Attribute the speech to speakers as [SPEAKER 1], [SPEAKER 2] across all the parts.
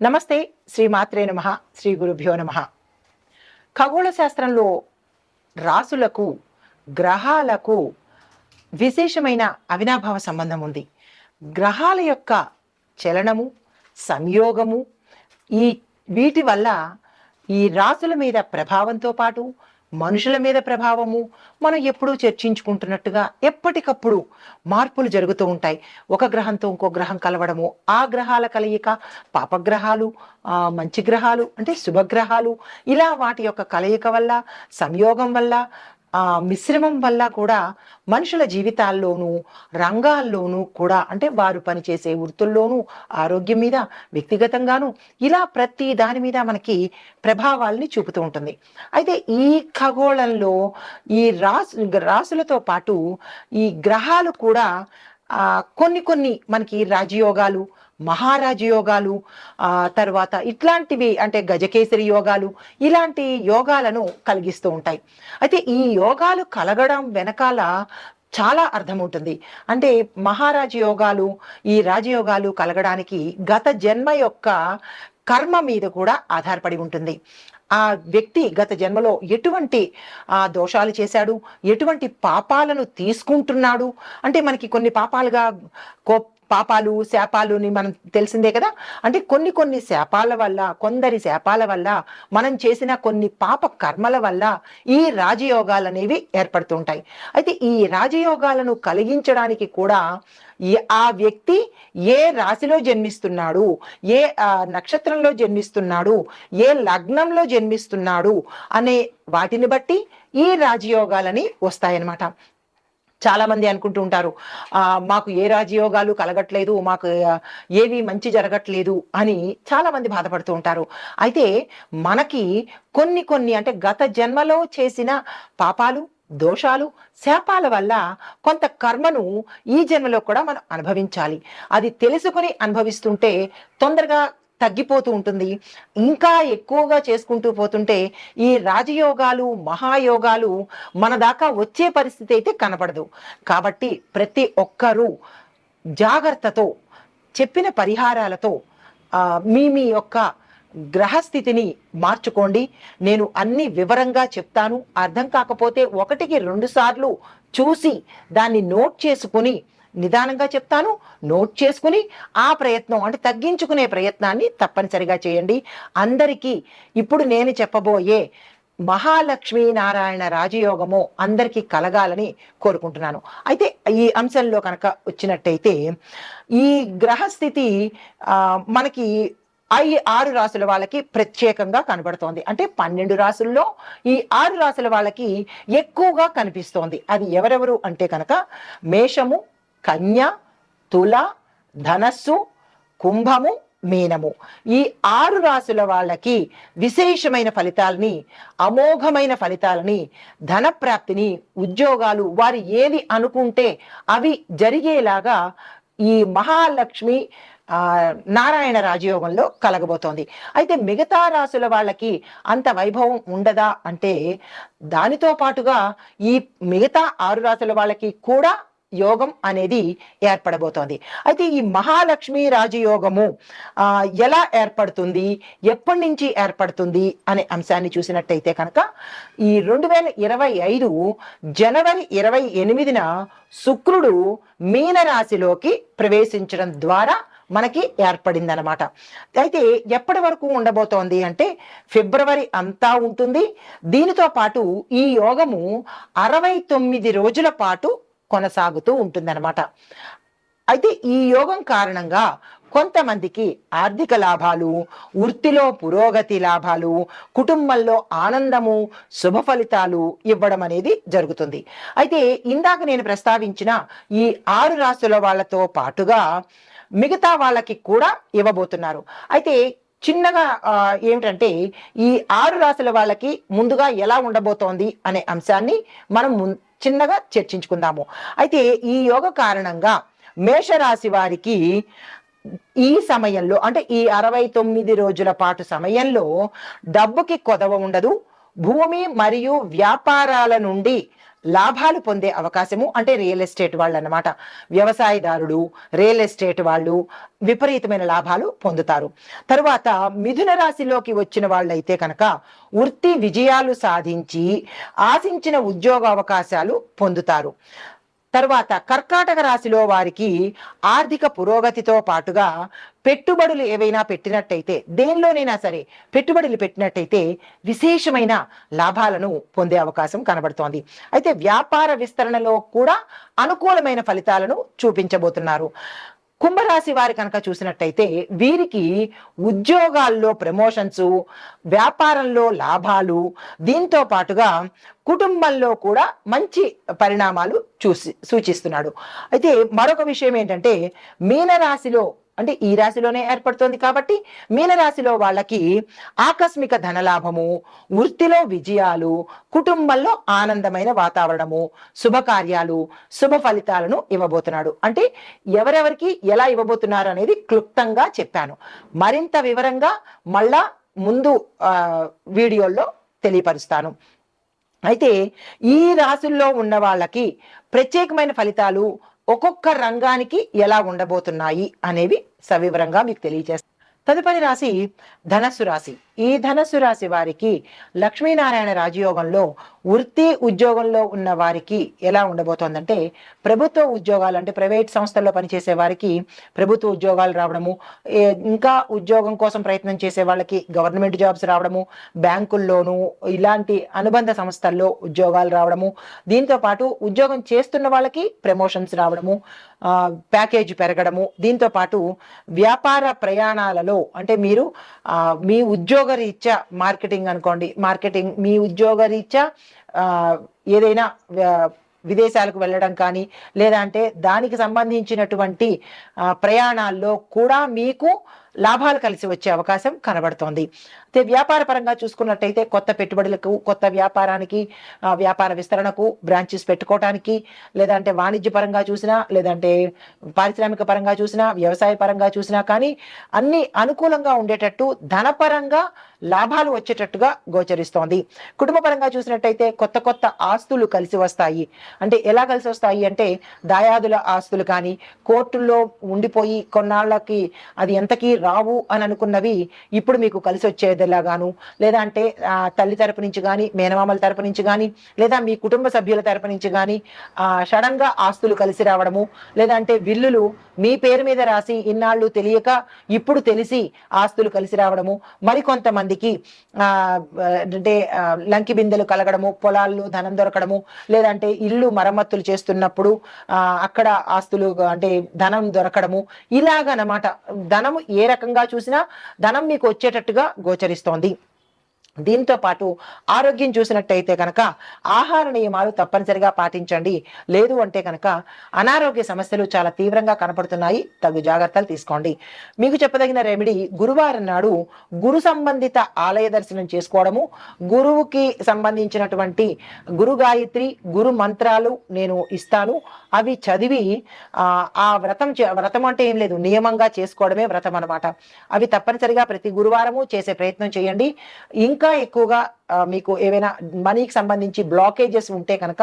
[SPEAKER 1] నమస్తే శ్రీ మాత్రే నమ శ్రీ గురుభ్యో నమ. ఖగోళ శాస్త్రంలో రాసులకు గ్రహాలకు విశేషమైన అవినాభావ సంబంధం ఉంది. గ్రహాల యొక్క చలనము సంయోగము ఈ వీటి వల్ల ఈ రాసుల మీద ప్రభావంతో పాటు మనుషుల మీద ప్రభావము మనం ఎప్పుడూ చర్చించుకుంటున్నట్టుగా ఎప్పటికప్పుడు మార్పులు జరుగుతూ ఉంటాయి. ఒక గ్రహంతో ఇంకో గ్రహం కలవడము ఆ గ్రహాల కలయిక పాపగ్రహాలు మంచి గ్రహాలు అంటే శుభగ్రహాలు ఇలా వాటి యొక్క కలయిక వల్ల సంయోగం వల్ల ఆ మిశ్రమం వల్ల కూడా మనుషుల జీవితాల్లోనూ రంగాల్లోనూ కూడా అంటే వారు పనిచేసే వృత్తుల్లోనూ ఆరోగ్యం మీద వ్యక్తిగతంగాను ఇలా ప్రతి దాని మీద మనకి ప్రభావాల్ని చూపుతూ ఉంటుంది. అయితే ఈ ఖగోళంలో ఈ రాసు రాసులతో పాటు ఈ గ్రహాలు కూడా కొన్ని కొన్ని మనకి రాజయోగాలు మహారాజు యోగాలు తర్వాత ఇట్లాంటివి అంటే గజకేసరి యోగాలు ఇలాంటి యోగాలను కలిగిస్తూ ఉంటాయి. అయితే ఈ యోగాలు కలగడం వెనకాల చాలా అర్థం ఉంటుంది అంటే మహారాజ యోగాలు ఈ రాజయోగాలు కలగడానికి గత జన్మ యొక్క కర్మ మీద కూడా ఆధారపడి ఉంటుంది. ఆ వ్యక్తి గత జన్మలో ఎటువంటి ఆ దోషాలు చేశాడు? ఎటువంటి పాపాలను తీసుకుంటున్నాడు? అంటే మనకి కొన్ని పాపాలుగా కో పాపాలు శాపాలు అని మనం తెలిసిందే కదా? అంటే కొన్ని కొన్ని శాపాల వల్ల కొందరి శాపాల వల్ల మనం చేసిన కొన్ని పాప కర్మల వల్ల ఈ రాజయోగాలు అనేవి ఏర్పడుతుంటాయి అయితే ఈ రాజయోగాలను కలిగించడానికి కూడా ఆ వ్యక్తి ఏ రాశిలో జన్మిస్తున్నాడు ఏ ఆ, నక్షత్రంలో జన్మిస్తున్నాడు ఏ లగ్నంలో జన్మిస్తున్నాడు అనే వాటిని బట్టి ఈ రాజయోగాలని వస్తాయన్నమాట. చాలా మంది అనుకుంటూ ఉంటారు మాకు ఏ రాజయోగాలు కలగట్లేదు మాకు ఏవి మంచి జరగట్లేదు అని చాలా మంది బాధపడుతూ ఉంటారు. అయితే మనకి కొన్ని కొన్ని అంటే గత జన్మలో చేసిన పాపాలు దోషాలు శాపాల వల్ల కొంత కర్మను ఈ జన్మలో కూడా మనం అనుభవించాలి. అది తెలుసుకుని అనుభవిస్తుంటే తొందరగా తగ్గిపోతూ ఉంటుంది. ఇంకా ఎక్కువగా చేసుకుంటూ పోతుంటే ఈ రాజయోగాలు మహాయోగాలు మన దాకా వచ్చే పరిస్థితి అయితే కనపడదు. కాబట్టి ప్రతి ఒక్కరూ జాగ్రత్తతో చెప్పిన పరిహారాలతో మీ మీ యొక్క గ్రహస్థితిని మార్చుకోండి. నేను అన్ని వివరంగా చెప్తాను. అర్థం కాకపోతే ఒకటికి రెండు సార్లు చూసి దాన్ని నోట్ చేసుకుని నిదానంగా చెప్తాను నోట్ చేసుకుని ఆ ప్రయత్నం అంటే తగ్గించుకునే ప్రయత్నాన్ని తప్పనిసరిగా చేయండి. అందరికీ ఇప్పుడు నేను చెప్పబోయే మహాలక్ష్మీ నారాయణ రాజయోగము అందరికీ కలగాలని కోరుకుంటున్నాను. అయితే ఈ అంశంలో కనుక వచ్చినట్టయితే ఈ గ్రహస్థితి మనకి ఐ ఆరు రాసుల వాళ్ళకి ప్రత్యేకంగా కనబడుతోంది. అంటే పన్నెండు రాసుల్లో ఈ ఆరు రాసుల వాళ్ళకి ఎక్కువగా కనిపిస్తోంది. అది ఎవరెవరు అంటే కనుక మేషము కన్య తుల ధనస్సు కుంభము మీనము. ఈ ఆరు రాసుల వాళ్ళకి విశేషమైన ఫలితాలని అమోఘమైన ఫలితాలని ధనప్రాప్తిని ఉద్యోగాలు వారు ఏది అనుకుంటే అవి జరిగేలాగా ఈ మహాలక్ష్మి నారాయణ రాజయోగంలో కలగబోతోంది. అయితే మిగతా రాసుల వాళ్ళకి అంత వైభవం ఉండదా అంటే దానితో పాటుగా ఈ మిగతా ఆరు రాసుల వాళ్ళకి కూడా యోగం అనేది ఏర్పడబోతోంది. అయితే ఈ మహాలక్ష్మి రాజయోగము ఎలా ఏర్పడుతుంది ఎప్పటి నుంచి ఏర్పడుతుంది అనే అంశాన్ని చూసినట్టయితే కనుక ఈ రెండు వేల ఇరవై ఐదు జనవరి ఇరవై ఎనిమిదిన శుక్రుడు మీనరాశిలోకి ప్రవేశించడం ద్వారా మనకి ఏర్పడిందనమాట అయితే ఎప్పటి వరకు ఉండబోతోంది అంటే ఫిబ్రవరి అంతా ఉంటుంది. దీనితో పాటు ఈ యోగము అరవై తొమ్మిది రోజుల పాటు కొనసాగుతూ ఉంటుందన్నమాట. అయితే ఈ యోగం కారణంగా కొంతమందికి ఆర్థిక లాభాలు వృత్తిలో పురోగతి లాభాలు కుటుంబంలో ఆనందము శుభ ఫలితాలు ఇవ్వడం అనేది జరుగుతుంది. అయితే ఇందాక నేను ప్రస్తావించిన ఈ ఆరు రాసుల వాళ్ళతో పాటుగా మిగతా వాళ్ళకి కూడా ఇవ్వబోతున్నారు. అయితే చిన్నగా ఏమిటంటే ఈ ఆరు రాసుల వాళ్ళకి ముందుగా ఎలా ఉండబోతోంది అనే అంశాన్ని మనం ముం- చిన్నగా చర్చించుకుందాము. అయితే ఈ యోగ కారణంగా మేషరాశి వారికి ఈ సమయంలో అంటే ఈ అరవై తొమ్మిది రోజుల పాటు సమయంలో డబ్బుకి కొదవ ఉండదు భూమి మరియు వ్యాపారాల నుండి లాభాలు పొందే అవకాశము అంటే రియల్ ఎస్టేట్ వాళ్ళు అన్నమాట వ్యవసాయదారుడు రియల్ ఎస్టేట్ వాళ్ళు విపరీతమైన లాభాలు పొందుతారు. తరువాత మిథున రాశిలోకి వచ్చిన వాళ్ళైతే కనుక వృత్తి విజయాలు సాధించి ఆశించిన ఉద్యోగ అవకాశాలు పొందుతారు. తర్వాత కర్కాటక రాశిలో వారికి ఆర్థిక పురోగతితో పాటుగా పెట్టుబడులు ఏవైనా పెట్టినట్టయితే దేనిలోనైనా సరే పెట్టుబడులు పెట్టినట్టయితే విశేషమైన లాభాలను పొందే అవకాశం కనబడుతోంది. అయితే వ్యాపార విస్తరణలో కూడా అనుకూలమైన ఫలితాలను చూపించబోతున్నారు. కుంభరాశి వారి కనుక చూసినట్టయితే వీరికి ఉద్యోగాల్లో ప్రమోషన్స్ వ్యాపారంలో లాభాలు దీంతో పాటుగా కుటుంబంలో కూడా మంచి పరిణామాలు చూసి సూచిస్తున్నాడు. అయితే మరొక విషయం ఏంటంటే మీనరాశిలో అంటే ఈ రాశిలోనే ఏర్పడుతోంది కాబట్టి మీనరాశిలో వాళ్ళకి ఆకస్మిక ధనలాభము వృత్తిలో విజయాలు కుటుంబంలో ఆనందమైన వాతావరణము శుభకార్యాలు శుభ ఫలితాలను ఇవ్వబోతున్నాడు. అంటే ఎవరెవరికి ఎలా ఇవ్వబోతున్నారు అనేది క్లుప్తంగా చెప్పాను. మరింత వివరంగా మళ్ళా ముందు వీడియోల్లో తెలియపరుస్తాను. అయితే ఈ రాశుల్లో ఉన్న వాళ్ళకి ప్రత్యేకమైన ఫలితాలు ఒక్కొక్క రంగానికి ఎలా ఉండబోతున్నాయి అనేవి సవివరంగా మీకు తెలియజేస్తాను తదుపరి రాశి ధనస్సు రాశి. ఈ ధనస్సు రాశి వారికి లక్ష్మీనారాయణ రాజయోగంలో వృత్తి ఉద్యోగంలో ఉన్న వారికి ఎలా ఉండబోతోందంటే ప్రభుత్వ ఉద్యోగాలు అంటే ప్రైవేట్ సంస్థల్లో పనిచేసే వారికి ప్రభుత్వ ఉద్యోగాలు రావడము ఇంకా ఉద్యోగం కోసం ప్రయత్నం చేసే వాళ్ళకి గవర్నమెంట్ జాబ్స్ రావడము బ్యాంకుల్లోనూ ఇలాంటి అనుబంధ సంస్థల్లో ఉద్యోగాలు రావడము దీంతో పాటు ఉద్యోగం చేస్తున్న వాళ్ళకి ప్రమోషన్స్ రావడము ప్యాకేజ్ పెరగడము దీంతో పాటు వ్యాపార ప్రయాణాలలో అంటే మీరు మీ ఉద్యోగ రీత్యా మార్కెటింగ్ అనుకోండి మార్కెటింగ్ మీ ఉద్యోగ రీత్యా ఏదైనా విదేశాలకు వెళ్ళడం కానీ లేదా అంటే దానికి సంబంధించినటువంటి ప్రయాణాల్లో కూడా మీకు లాభాలు కలిసి వచ్చే అవకాశం కనబడుతోంది. అయితే వ్యాపార పరంగా చూసుకున్నట్టయితే కొత్త పెట్టుబడులకు కొత్త వ్యాపారానికి వ్యాపార విస్తరణకు బ్రాంచెస్ పెట్టుకోవడానికి లేదంటే వాణిజ్య పరంగా చూసినా లేదంటే పారిశ్రామిక పరంగా చూసినా వ్యవసాయ పరంగా చూసినా కానీ అన్ని అనుకూలంగా ఉండేటట్టు ధనపరంగా లాభాలు వచ్చేటట్టుగా గోచరిస్తోంది. కుటుంబ పరంగా చూసినట్టయితే కొత్త కొత్త ఆస్తులు కలిసి వస్తాయి. అంటే ఎలా కలిసి వస్తాయి అంటే దాయాదుల ఆస్తులు కానీ కోర్టుల్లో ఉండిపోయి కొన్నాళ్ళకి అది ఎంతకీ రావు అని అనుకున్నవి ఇప్పుడు మీకు కలిసి వచ్చేదిలాగాను. లేదా అంటే తల్లి తరపు నుంచి కానీ మేనమామల తరపు నుంచి కానీ లేదా మీ కుటుంబ సభ్యుల తరపు నుంచి కానీ సడన్గా ఆస్తులు కలిసి రావడము లేదంటే విల్లులు మీ పేరు మీద రాసి ఇన్నాళ్ళు తెలియక ఇప్పుడు తెలిసి ఆస్తులు కలిసి రావడము మరికొంతమందికి ఆ, అంటే లంకి బిందెలు కలగడము పొలాల్లో ధనం దొరకడము లేదంటే ఇల్లు మరమ్మతులు చేస్తున్నప్పుడు ఆ, అక్కడ ఆస్తులు అంటే ధనం దొరకడము ఇలాగనమాట. ధనం ఏ రకంగా చూసినా ధనం మీకు వచ్చేటట్టుగా గోచరిస్తోంది. దీంతో పాటు ఆరోగ్యం చూసినట్టయితే కనుక ఆహార నియమాలు తప్పనిసరిగా పాటించండి. లేదు అంటే కనుక అనారోగ్య సమస్యలు చాలా తీవ్రంగా కనపడుతున్నాయి. తగు జాగ్రత్తలు తీసుకోండి. మీకు చెప్పదగిన రెమెడీ గురువారం నాడు గురు సంబంధిత ఆలయ దర్శనం చేసుకోవడము. గురువుకి సంబంధించినటువంటి గురు గాయత్రి గురు మంత్రాలు నేను ఇస్తాను. అవి చదివి ఆ, వ్రతం చే- వ్రతం అంటే ఏం లేదు. నియమంగా చేసుకోవడమే వ్రతం అనమాట అవి తప్పనిసరిగా ప్రతి గురువారము చేసే ప్రయత్నం చేయండి. ఇంకా ఇంకా ఎక్కువగా మీకు ఏవైనా మనీకి సంబంధించి బ్లాకేజెస్ ఉంటే కనుక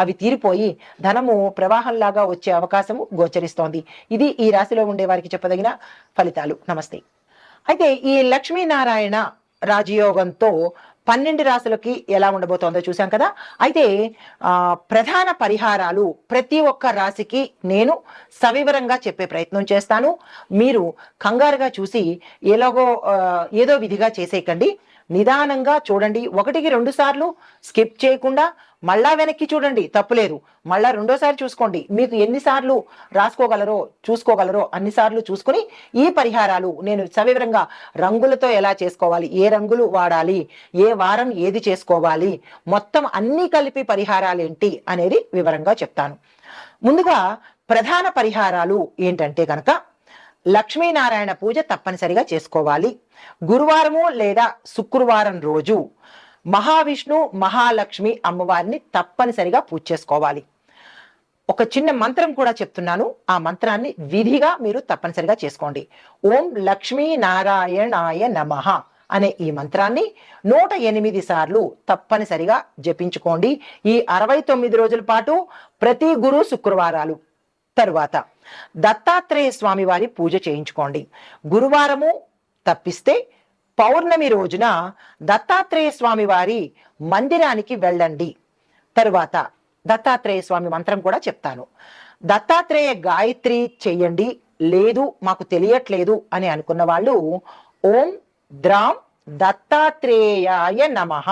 [SPEAKER 1] అవి తీరిపోయి ధనము ప్రవాహంలాగా వచ్చే అవకాశము గోచరిస్తోంది. ఇది ఈ రాశిలో ఉండే వారికి చెప్పదగిన ఫలితాలు. నమస్తే. అయితే ఈ లక్ష్మీనారాయణ రాజయోగంతో పన్నెండు రాశులకి ఎలా ఉండబోతోందో చూసాం కదా. అయితే ప్రధాన పరిహారాలు ప్రతి ఒక్క రాశికి నేను సవివరంగా చెప్పే ప్రయత్నం చేస్తాను. మీరు కంగారుగా చూసి ఎలాగో ఏదో విధిగా చేసేయకండి. నిదానంగా చూడండి. ఒకటికి రెండు సార్లు స్కిప్ చేయకుండా మళ్ళా వెనక్కి చూడండి. తప్పులేదు. మళ్ళా రెండోసారి చూసుకోండి. మీకు ఎన్నిసార్లు రాసుకోగలరో చూసుకోగలరో అన్నిసార్లు చూసుకుని ఈ పరిహారాలు నేను సవివరంగా రంగులతో ఎలా చేసుకోవాలి ఏ రంగులు వాడాలి ఏ వారం ఏది చేసుకోవాలి మొత్తం అన్నీ కలిపి పరిహారాలు ఏంటి అనేది వివరంగా చెప్తాను. ముందుగా ప్రధాన పరిహారాలు ఏంటంటే కనుక లక్ష్మీనారాయణ పూజ తప్పనిసరిగా చేసుకోవాలి. గురువారము లేదా శుక్రవారం రోజు మహావిష్ణు మహాలక్ష్మి అమ్మవారిని తప్పనిసరిగా పూజ చేసుకోవాలి. ఒక చిన్న మంత్రం కూడా చెప్తున్నాను. ఆ మంత్రాన్ని విధిగా మీరు తప్పనిసరిగా చేసుకోండి. ఓం లక్ష్మీ నారాయణాయ నమః అనే ఈ మంత్రాన్ని నూట ఎనిమిది సార్లు తప్పనిసరిగా జపించుకోండి. ఈ అరవై తొమ్మిది రోజుల పాటు ప్రతి గురు శుక్రవారాలు తరువాత దత్తాత్రేయ స్వామి వారి పూజ చేయించుకోండి. గురువారము తప్పిస్తే పౌర్ణమి రోజున దత్తాత్రేయ స్వామి వారి మందిరానికి వెళ్ళండి. తరువాత దత్తాత్రేయ స్వామి మంత్రం కూడా చెప్తాను. దత్తాత్రేయ గాయత్రి చెయ్యండి లేదు మాకు తెలియట్లేదు అని అనుకున్న వాళ్ళు ఓం ద్రాం దత్తాత్రేయాయ నమః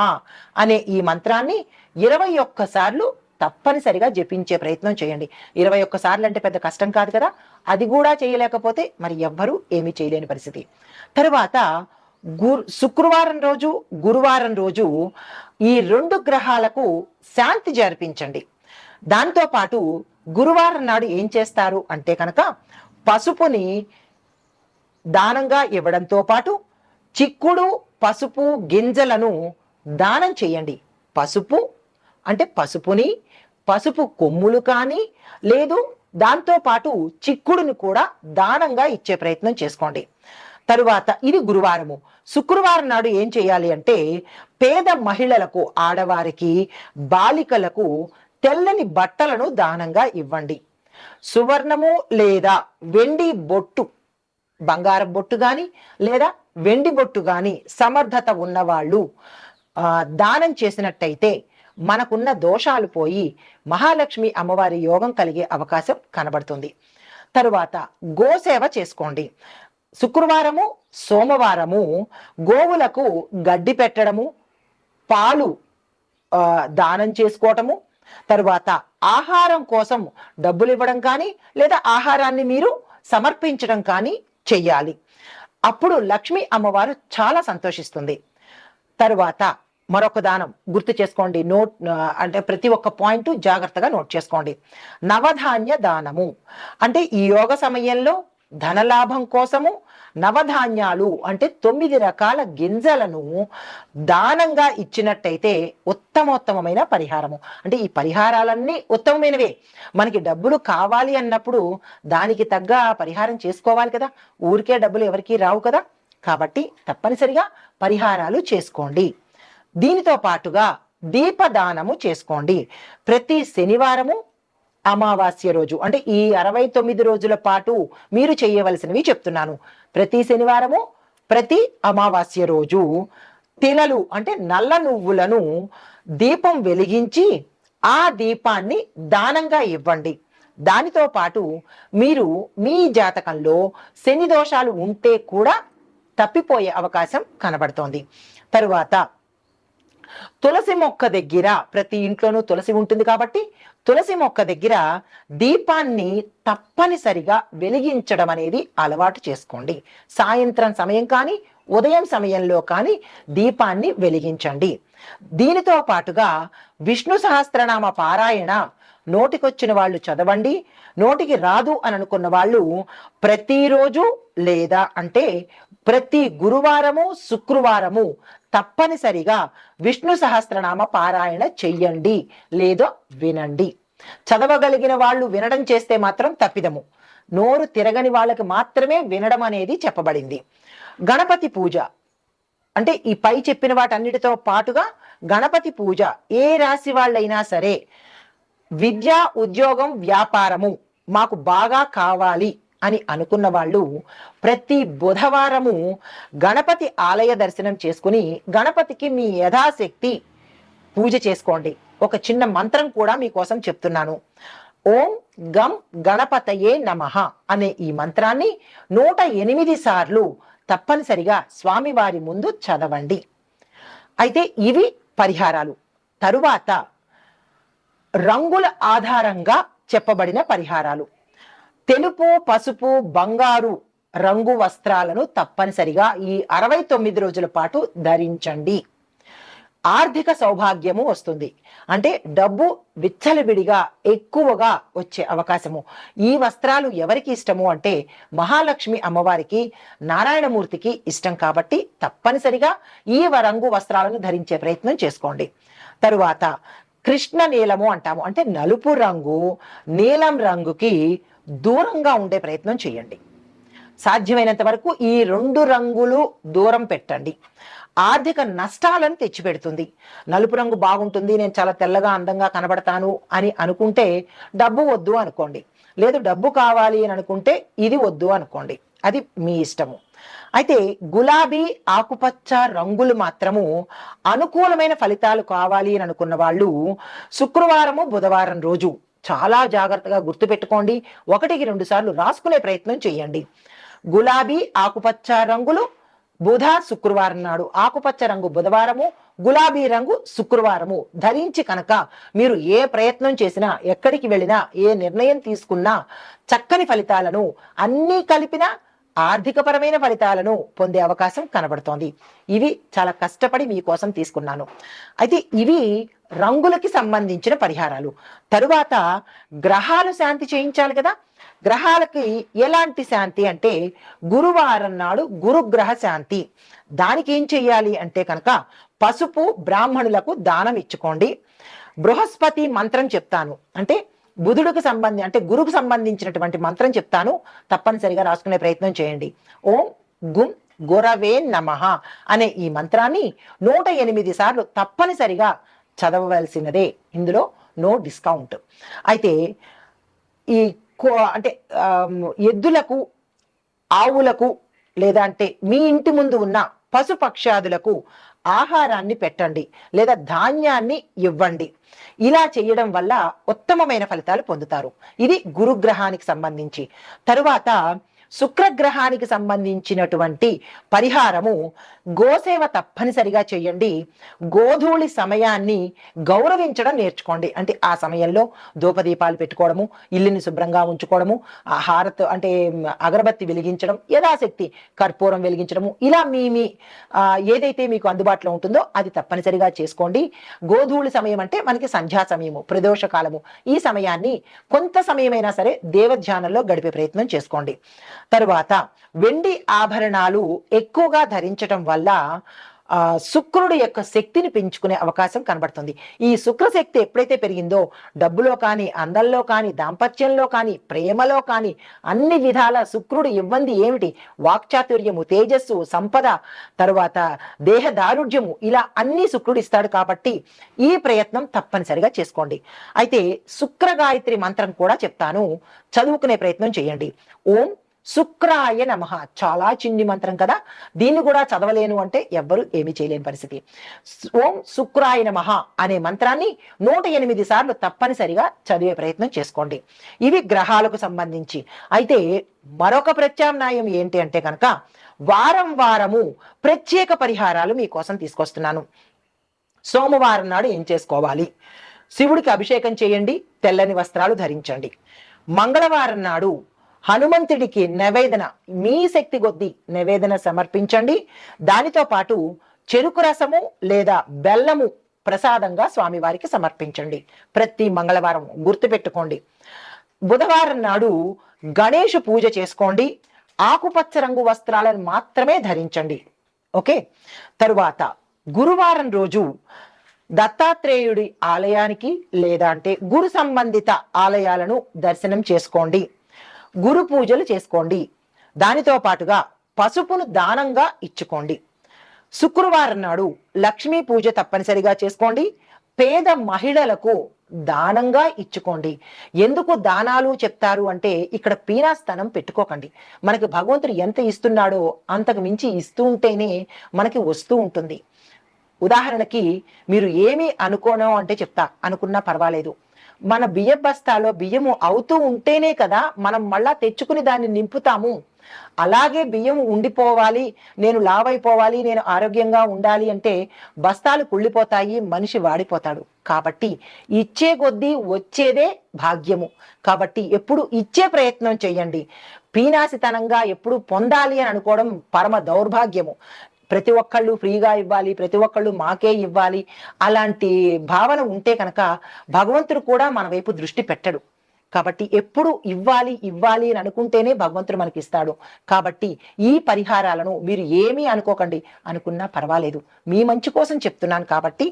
[SPEAKER 1] అనే ఈ మంత్రాన్ని ఇరవై ఒక్కసార్లు తప్పనిసరిగా జపించే ప్రయత్నం చేయండి. ఇరవై ఒక్కసార్లు అంటే పెద్ద కష్టం కాదు కదా? అది కూడా చేయలేకపోతే మరి ఎవ్వరూ ఏమీ చేయలేని పరిస్థితి. తరువాత గురు శుక్రవారం రోజు గురువారం రోజు ఈ రెండు గ్రహాలకు శాంతి జరిపించండి. దాంతోపాటు గురువారం నాడు ఏం చేస్తారు అంటే కనుక పసుపుని దానంగా ఇవ్వడంతో పాటు చిక్కుడు పసుపు గింజలను దానం చేయండి. పసుపు అంటే పసుపుని పసుపు కొమ్ములు కానీ లేదు దాంతో పాటు చిక్కుడుని కూడా దానంగా ఇచ్చే ప్రయత్నం చేసుకోండి. తరువాత ఇది గురువారము. శుక్రవారం నాడు ఏం చేయాలి అంటే పేద మహిళలకు ఆడవారికి బాలికలకు తెల్లని బట్టలను దానంగా ఇవ్వండి. సువర్ణము లేదా వెండి బొట్టు బంగారం బొట్టు కానీ లేదా వెండి బొట్టు కానీ సమర్థత ఉన్నవాళ్ళు దానం చేసినట్టయితే మనకున్న దోషాలు పోయి మహాలక్ష్మి అమ్మవారి యోగం కలిగే అవకాశం కనబడుతుంది. తరువాత గోసేవ చేసుకోండి. శుక్రవారము సోమవారము గోవులకు గడ్డి పెట్టడము పాలు దానం చేసుకోవటము తరువాత ఆహారం కోసం డబ్బులు ఇవ్వడం కానీ లేదా ఆహారాన్ని మీరు సమర్పించడం కానీ చెయ్యాలి. అప్పుడు లక్ష్మి అమ్మవారు చాలా సంతోషిస్తుంది. తరువాత మరొక దానం గుర్తు చేసుకోండి. నోట్ అంటే ప్రతి ఒక్క పాయింట్ జాగ్రత్తగా నోట్ చేసుకోండి. నవధాన్య దానము. అంటే ఈ యోగ సమయంలో ధనలాభం కోసము నవధాన్యాలు అంటే తొమ్మిది రకాల గింజలను దానంగా ఇచ్చినట్టయితే ఉత్తమోత్తమైన పరిహారము. అంటే ఈ పరిహారాలన్నీ ఉత్తమమైనవే. మనకి డబ్బులు కావాలి అన్నప్పుడు దానికి తగ్గ పరిహారం చేసుకోవాలి కదా. ఊరికే డబ్బులు ఎవరికీ రావు కదా. కాబట్టి తప్పనిసరిగా పరిహారాలు చేసుకోండి. దీనితో పాటుగా దీపదానము చేసుకోండి. ప్రతి శనివారము అమావాస్య రోజు అంటే ఈ అరవై తొమ్మిది రోజుల పాటు మీరు చేయవలసినవి చెప్తున్నాను. ప్రతి శనివారము ప్రతి అమావాస్య రోజు తిలలు అంటే నల్ల నువ్వులను దీపం వెలిగించి ఆ దీపాన్ని దానంగా ఇవ్వండి. దానితో పాటు మీరు మీ జాతకంలో శని దోషాలు ఉంటే కూడా తప్పిపోయే అవకాశం కనబడుతోంది. తరువాత తులసి మొక్క దగ్గర ప్రతి ఇంట్లోనూ తులసి ఉంటుంది కాబట్టి తులసి మొక్క దగ్గర దీపాన్ని తప్పనిసరిగా వెలిగించడం అనేది అలవాటు చేసుకోండి. సాయంత్రం సమయం కానీ ఉదయం సమయంలో కానీ దీపాన్ని వెలిగించండి. దీనితో పాటుగా విష్ణు సహస్రనామ పారాయణ నోటికొచ్చిన వాళ్ళు చదవండి. నోటికి రాదు అని అనుకున్న వాళ్ళు ప్రతిరోజు లేదా అంటే ప్రతి గురువారము శుక్రవారము తప్పనిసరిగా విష్ణు సహస్రనామ పారాయణ చెయ్యండి లేదో వినండి. చదవగలిగిన వాళ్ళు వినడం చేస్తే మాత్రం తప్పిదము. నోరు తిరగని వాళ్ళకి మాత్రమే వినడం అనేది చెప్పబడింది. గణపతి పూజ. అంటే ఈ పై చెప్పిన వాటన్నిటితో పాటుగా గణపతి పూజ ఏ రాశి వాళ్ళైనా సరే విద్య ఉద్యోగం వ్యాపారము మాకు బాగా కావాలి. అని అనుకున్న వాళ్ళు ప్రతి బుధవారము గణపతి ఆలయ దర్శనం చేసుకుని గణపతికి మీ యథాశక్తి పూజ చేసుకోండి. ఒక చిన్న మంత్రం కూడా మీకోసం చెప్తున్నాను. ఓం గం గణపతయే నమః అనే ఈ మంత్రాన్ని నూట ఎనిమిది సార్లు తప్పనిసరిగా స్వామివారి ముందు చదవండి. అయితే ఇవి పరిహారాలు. తరువాత రంగుల ఆధారంగా చెప్పబడిన పరిహారాలు. తెలుపు పసుపు బంగారు రంగు వస్త్రాలను తప్పనిసరిగా ఈ అరవై తొమ్మిది రోజుల పాటు ధరించండి. ఆర్థిక సౌభాగ్యము వస్తుంది. అంటే డబ్బు విచ్చలవిడిగా ఎక్కువగా వచ్చే అవకాశము. ఈ వస్త్రాలు ఎవరికి ఇష్టము అంటే మహాలక్ష్మి అమ్మవారికి నారాయణమూర్తికి ఇష్టం కాబట్టి తప్పనిసరిగా ఈ రంగు వస్త్రాలను ధరించే ప్రయత్నం చేసుకోండి. తరువాత కృష్ణ నీలము అంటాము. అంటే నలుపు రంగు నీలం రంగుకి దూరంగా ఉండే ప్రయత్నం చేయండి. సాధ్యమైనంత వరకు ఈ రెండు రంగులు దూరం పెట్టండి. ఆర్థిక నష్టాలను తెచ్చిపెడుతుంది. నలుపు రంగు బాగుంటుంది నేను చాలా తెల్లగా అందంగా కనబడతాను అని అనుకుంటే డబ్బు వద్దు అనుకోండి. లేదు డబ్బు కావాలి అని అనుకుంటే ఇది వద్దు అనుకోండి. అది మీ ఇష్టము. అయితే గులాబీ ఆకుపచ్చ రంగులు మాత్రము అనుకూలమైన ఫలితాలు కావాలి అని అనుకున్న వాళ్ళు శుక్రవారము బుధవారం రోజు చాలా జాగ్రత్తగా గుర్తుపెట్టుకోండి. ఒకటికి రెండు సార్లు రాసుకునే ప్రయత్నం చేయండి. గులాబీ ఆకుపచ్చ రంగులు బుధ శుక్రవారం నాడు. ఆకుపచ్చ రంగు బుధవారము గులాబీ రంగు శుక్రవారము. ధరించి కనుక మీరు ఏ ప్రయత్నం చేసినా ఎక్కడికి వెళ్ళినా ఏ నిర్ణయం తీసుకున్నా చక్కని ఫలితాలను అన్నీ కలిపిన ఆర్థికపరమైన ఫలితాలను పొందే అవకాశం కనబడుతోంది. ఇవి చాలా కష్టపడి మీకోసం తీసుకున్నాను. అయితే ఇవి రంగులకి సంబంధించిన పరిహారాలు. తరువాత గ్రహాలు శాంతి చేయించాలి కదా. గ్రహాలకి ఎలాంటి శాంతి అంటే గురువారం నాడు గురుగ్రహ శాంతి. దానికి ఏం చెయ్యాలి అంటే కనుక పసుపు బ్రాహ్మణులకు దానం ఇచ్చుకోండి. బృహస్పతి మంత్రం చెప్తాను. అంటే బుధుడికి సంబంధి అంటే గురుకు సంబంధించినటువంటి మంత్రం చెప్తాను. తప్పనిసరిగా రాసుకునే ప్రయత్నం చేయండి. ఓం గుం గురవే నమః అనే ఈ మంత్రాన్ని నూట ఎనిమిది సార్లు తప్పనిసరిగా చదవవలసినదే. ఇందులో నో డిస్కౌంట్ అయితే ఈ కో- అంటే ఎద్దులకు ఆవులకు లేదా అంటే మీ ఇంటి ముందు ఉన్న పశుపక్షాదులకు ఆహారాన్ని పెట్టండి లేదా ధాన్యాన్ని ఇవ్వండి. ఇలా చేయడం వల్ల ఉత్తమమైన ఫలితాలు పొందుతారు. ఇది గురుగ్రహానికి సంబంధించి. తరువాత శుక్రగ్రహానికి సంబంధించినటువంటి పరిహారము గోసేవ తప్పనిసరిగా చేయండి. గోధూళి సమయాన్ని గౌరవించడం నేర్చుకోండి. అంటే ఆ సమయంలో దూపదీపాలు పెట్టుకోవడము ఇల్లుని శుభ్రంగా ఉంచుకోవడము ఆ అంటే అగరబత్తి వెలిగించడం యథాశక్తి కర్పూరం వెలిగించడము ఇలా మీ మీ ఏదైతే మీకు అందుబాటులో ఉంటుందో అది తప్పనిసరిగా చేసుకోండి. గోధూళి సమయం అంటే మనకి సంధ్యా సమయము ప్రదోష కాలము. ఈ సమయాన్ని కొంత సమయమైనా సరే దేవధ్యానంలో గడిపే ప్రయత్నం చేసుకోండి. తరువాత వెండి ఆభరణాలు ఎక్కువగా ధరించటం వల్ల శుక్రుడు యొక్క శక్తిని పెంచుకునే అవకాశం కనబడుతుంది. ఈ శుక్ర శక్తి ఎప్పుడైతే పెరిగిందో డబ్బులో కానీ అందంలో కానీ దాంపత్యంలో కానీ ప్రేమలో కానీ అన్ని విధాల శుక్రుడు ఇవ్వంది ఏమిటి? వాక్చాతుర్యము తేజస్సు సంపద తరువాత దేహ దారుఢ్యము ఇలా అన్ని శుక్రుడు ఇస్తాడు కాబట్టి ఈ ప్రయత్నం తప్పనిసరిగా చేసుకోండి. అయితే శుక్ర గాయత్రి మంత్రం కూడా చెప్తాను. చదువుకునే ప్రయత్నం చేయండి. ఓం శుక్రాయ నమ. చాలా చిన్ని మంత్రం కదా. దీన్ని కూడా చదవలేను అంటే ఎవ్వరు ఏమీ చేయలేని పరిస్థితి. ఓం శుక్రాయ నమ అనే మంత్రాన్ని నూట ఎనిమిది సార్లు తప్పనిసరిగా చదివే ప్రయత్నం చేసుకోండి. ఇవి గ్రహాలకు సంబంధించి. అయితే మరొక ప్రత్యామ్నాయం ఏంటి అంటే కనుక వారం వారము ప్రత్యేక పరిహారాలు మీకోసం తీసుకొస్తున్నాను. సోమవారం నాడు ఏం చేసుకోవాలి? శివుడికి అభిషేకం చేయండి తెల్లని వస్త్రాలు ధరించండి. మంగళవారం నాడు హనుమంతుడికి నివేదన మీ శక్తి కొద్దీ నివేదన సమర్పించండి. దానితో పాటు చెరుకు రసము లేదా బెల్లము ప్రసాదంగా స్వామివారికి సమర్పించండి. ప్రతి మంగళవారం గుర్తుపెట్టుకోండి. బుధవారం నాడు గణేష్ పూజ చేసుకోండి. ఆకుపచ్చ రంగు వస్త్రాలను మాత్రమే ధరించండి. ఓకే? తరువాత గురువారం రోజు దత్తాత్రేయుడి ఆలయానికి లేదా అంటే గురు సంబంధిత ఆలయాలను దర్శనం చేసుకోండి. గురు పూజలు చేసుకోండి. దానితో పాటుగా పసుపును దానంగా ఇచ్చుకోండి. శుక్రవారం నాడు లక్ష్మీ పూజ తప్పనిసరిగా చేసుకోండి. పేద మహిళలకు దానంగా ఇచ్చుకోండి. ఎందుకు దానాలు చెప్తారు అంటే ఇక్కడ పీనాస్థానం పెట్టుకోకండి. మనకి భగవంతుడు ఎంత ఇస్తున్నాడో అంతకు మించి ఇస్తూ ఉంటేనే మనకి వస్తూ ఉంటుంది. ఉదాహరణకి మీరు ఏమీ అనుకోను అంటే చెప్తా. అనుకున్నా పర్వాలేదు. మన బియ్య బస్తాలో బియ్యము అవుతూ ఉంటేనే కదా మనం మళ్ళా తెచ్చుకుని దాన్ని నింపుతాము. అలాగే బియ్యం ఉండిపోవాలి నేను లావైపోవాలి నేను ఆరోగ్యంగా ఉండాలి అంటే బస్తాలు కుళ్ళిపోతాయి మనిషి వాడిపోతాడు. కాబట్టి ఇచ్చే కొద్దీ వచ్చేదే భాగ్యము. కాబట్టి ఎప్పుడు ఇచ్చే ప్రయత్నం చేయండి. పీనాసితనంగా ఎప్పుడు పొందాలి అని అనుకోవడం పరమ దౌర్భాగ్యము. ప్రతి ఒక్కళ్ళు ఫ్రీగా ఇవ్వాలి ప్రతి ఒక్కళ్ళు మాకే ఇవ్వాలి అలాంటి భావన ఉంటే కనుక భగవంతుడు కూడా మన వైపు దృష్టి పెట్టడు. కాబట్టి ఎప్పుడు ఇవ్వాలి ఇవ్వాలి అని అనుకుంటేనే భగవంతుడు మనకి ఇస్తాడు కాబట్టి ఈ పరిహారాలను మీరు ఏమీ అనుకోకండి. అనుకున్నా పర్వాలేదు. మీ మంచి కోసం చెప్తున్నాను కాబట్టి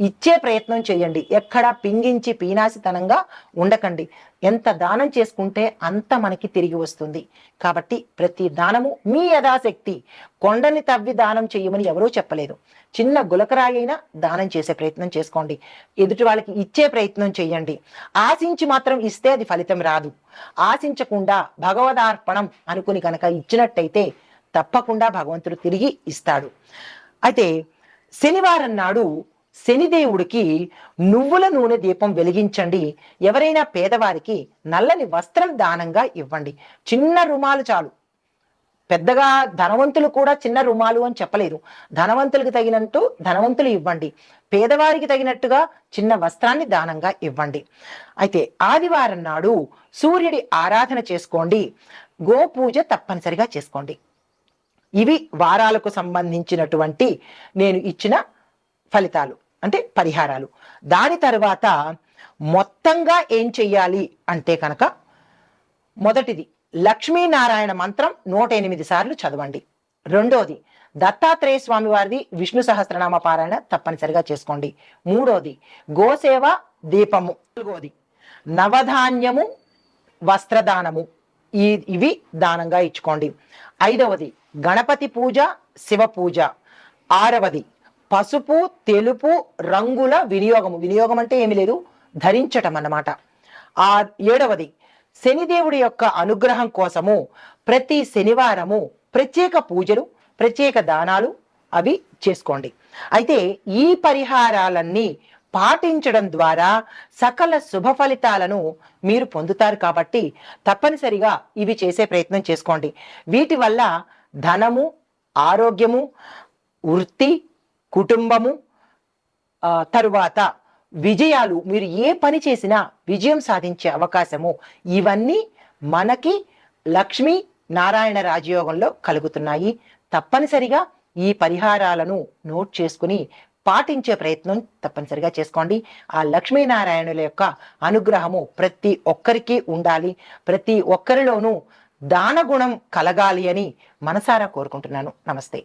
[SPEAKER 1] ఇచ్చే ప్రయత్నం చేయండి. ఎక్కడా పింగించి పీనాసితనంగా ఉండకండి. ఎంత దానం చేసుకుంటే అంత మనకి తిరిగి వస్తుంది. కాబట్టి ప్రతి దానము మీ యథాశక్తి. కొండని తవ్వి దానం చేయమని ఎవరూ చెప్పలేదు. చిన్న గులకరాయి అయినా దానం చేసే ప్రయత్నం చేసుకోండి. ఎదుటి వాళ్ళకి ఇచ్చే ప్రయత్నం చేయండి. ఆశించి మాత్రం ఇస్తే అది ఫలితం రాదు. ఆశించకుండా భగవదార్పణం అనుకుని కనుక ఇచ్చినట్టయితే తప్పకుండా భగవంతుడు తిరిగి ఇస్తాడు. అయితే శనివారం నాడు శనిదేవుడికి నువ్వుల నూనె దీపం వెలిగించండి. ఎవరైనా పేదవారికి నల్లని వస్త్రం దానంగా ఇవ్వండి. చిన్న రుమాలు చాలు. పెద్దగా ధనవంతులు కూడా చిన్న రుమాలు అని చెప్పలేరు. ధనవంతులకు తగినట్టు ధనవంతులు ఇవ్వండి. పేదవారికి తగినట్టుగా చిన్న వస్త్రాన్ని దానంగా ఇవ్వండి. అయితే ఆదివారం నాడు సూర్యుడి ఆరాధన చేసుకోండి. గోపూజ తప్పనిసరిగా చేసుకోండి. ఇవి వారాలకు సంబంధించినటువంటి నేను ఇచ్చిన ఫలితాలు. అంటే పరిహారాలు. దాని తర్వాత మొత్తంగా ఏం చెయ్యాలి అంటే కనుక మొదటిది లక్ష్మీనారాయణ మంత్రం నూట ఎనిమిది సార్లు చదవండి. రెండోది దత్తాత్రేయ స్వామి వారిది విష్ణు సహస్రనామ పారాయణ తప్పనిసరిగా చేసుకోండి. మూడోది గోసేవ దీపము. నాలుగోది నవధాన్యము వస్త్రదానము. ఈ ఇవి దానంగా ఇచ్చుకోండి. ఐదవది గణపతి పూజ శివ పూజ. ఆరవది పసుపు తెలుపు రంగుల వినియోగము. వినియోగం అంటే ఏమి లేదు ధరించటం అన్నమాట. ఆ ఏడవది శనిదేవుడి యొక్క అనుగ్రహం కోసము ప్రతి శనివారము ప్రత్యేక పూజలు ప్రత్యేక దానాలు అవి చేసుకోండి. అయితే ఈ పరిహారాలన్నీ పాటించడం ద్వారా సకల శుభ ఫలితాలను మీరు పొందుతారు కాబట్టి తప్పనిసరిగా ఇవి చేసే ప్రయత్నం చేసుకోండి. వీటి వల్ల ధనము ఆరోగ్యము వృత్తి కుటుంబము తరువాత విజయాలు మీరు ఏ పని చేసినా విజయం సాధించే అవకాశము. ఇవన్నీ మనకి లక్ష్మీ నారాయణ రాజయోగంలో కలుగుతున్నాయి. తప్పనిసరిగా ఈ పరిహారాలను నోట్ చేసుకుని పాటించే ప్రయత్నం తప్పనిసరిగా చేసుకోండి. ఆ లక్ష్మీనారాయణుల యొక్క అనుగ్రహము ప్రతి ఒక్కరికి ఉండాలి. ప్రతి ఒక్కరిలోనూ దానగుణం కలగాలి అని మనసారా కోరుకుంటున్నాను. నమస్తే.